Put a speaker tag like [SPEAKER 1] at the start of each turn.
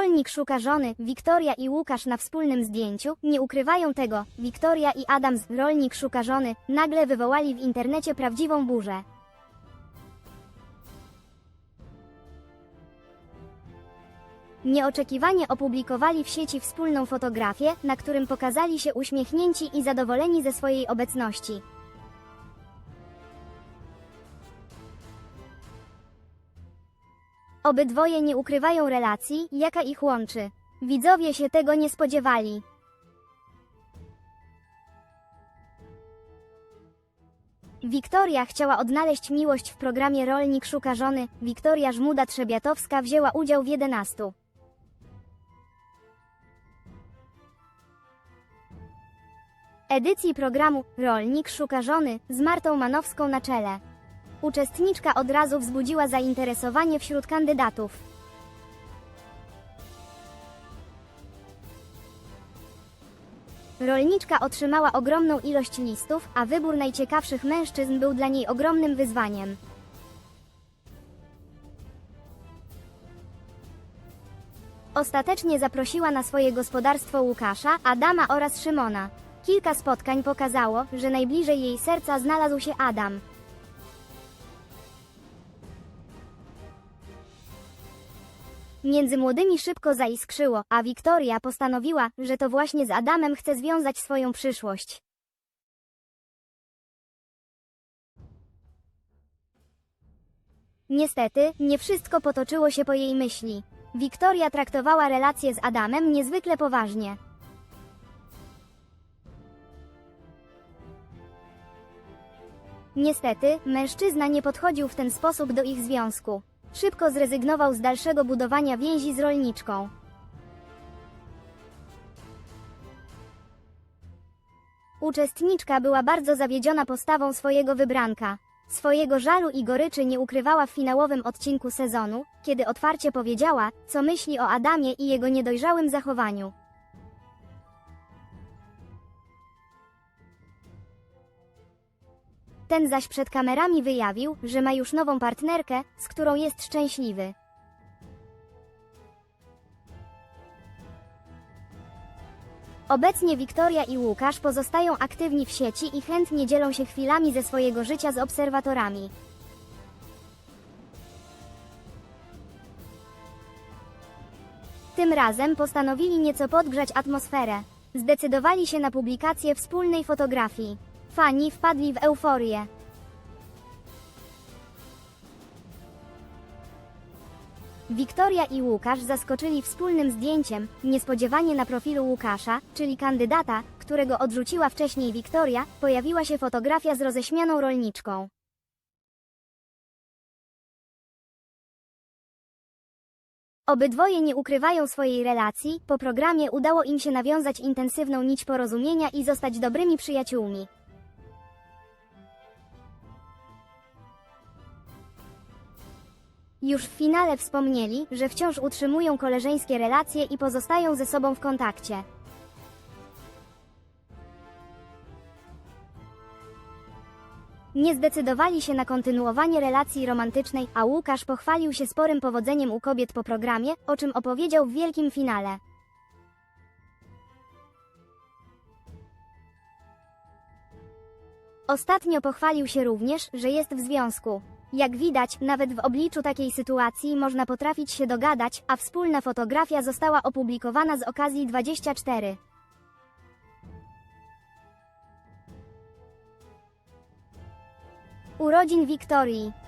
[SPEAKER 1] Rolnik szuka żony, Wiktoria i Łukasz na wspólnym zdjęciu, nie ukrywają tego. Wiktoria i Adam z Rolnik szuka żony nagle wywołali w internecie prawdziwą burzę. Nieoczekiwanie opublikowali w sieci wspólną fotografię, na którym pokazali się uśmiechnięci i zadowoleni ze swojej obecności. Obydwoje nie ukrywają relacji, jaka ich łączy. Widzowie się tego nie spodziewali. Wiktoria chciała odnaleźć miłość w programie Rolnik szuka żony. Wiktoria Żmuda-Trzebiatowska wzięła udział w 11. Edycji programu Rolnik szuka żony z Martą Manowską na czele. Uczestniczka od razu wzbudziła zainteresowanie wśród kandydatów. Rolniczka otrzymała ogromną ilość listów, a wybór najciekawszych mężczyzn był dla niej ogromnym wyzwaniem. Ostatecznie zaprosiła na swoje gospodarstwo Łukasza, Adama oraz Szymona. Kilka spotkań pokazało, że najbliżej jej serca znalazł się Adam. Między młodymi szybko zaiskrzyło, a Wiktoria postanowiła, że to właśnie z Adamem chce związać swoją przyszłość. Niestety, nie wszystko potoczyło się po jej myśli. Wiktoria traktowała relacje z Adamem niezwykle poważnie. Niestety, mężczyzna nie podchodził w ten sposób do ich związku. Szybko zrezygnował z dalszego budowania więzi z rolniczką. Uczestniczka była bardzo zawiedziona postawą swojego wybranka. Swojego żalu i goryczy nie ukrywała w finałowym odcinku sezonu, kiedy otwarcie powiedziała, co myśli o Adamie i jego niedojrzałym zachowaniu. Ten zaś przed kamerami wyjawił, że ma już nową partnerkę, z którą jest szczęśliwy. Obecnie Wiktoria i Łukasz pozostają aktywni w sieci i chętnie dzielą się chwilami ze swojego życia z obserwatorami. Tym razem postanowili nieco podgrzać atmosferę. Zdecydowali się na publikację wspólnej fotografii. Fani wpadli w euforię. Wiktoria i Łukasz zaskoczyli wspólnym zdjęciem, niespodziewanie na profilu Łukasza, czyli kandydata, którego odrzuciła wcześniej Wiktoria, pojawiła się fotografia z roześmianą rolniczką. Obydwoje nie ukrywają swojej relacji, po programie udało im się nawiązać intensywną nić porozumienia i zostać dobrymi przyjaciółmi. Już w finale wspomnieli, że wciąż utrzymują koleżeńskie relacje i pozostają ze sobą w kontakcie. Nie zdecydowali się na kontynuowanie relacji romantycznej, a Łukasz pochwalił się sporym powodzeniem u kobiet po programie, o czym opowiedział w wielkim finale. Ostatnio pochwalił się również, że jest w związku. Jak widać, nawet w obliczu takiej sytuacji można potrafić się dogadać, a wspólna fotografia została opublikowana z okazji 24. Urodzin Wiktorii.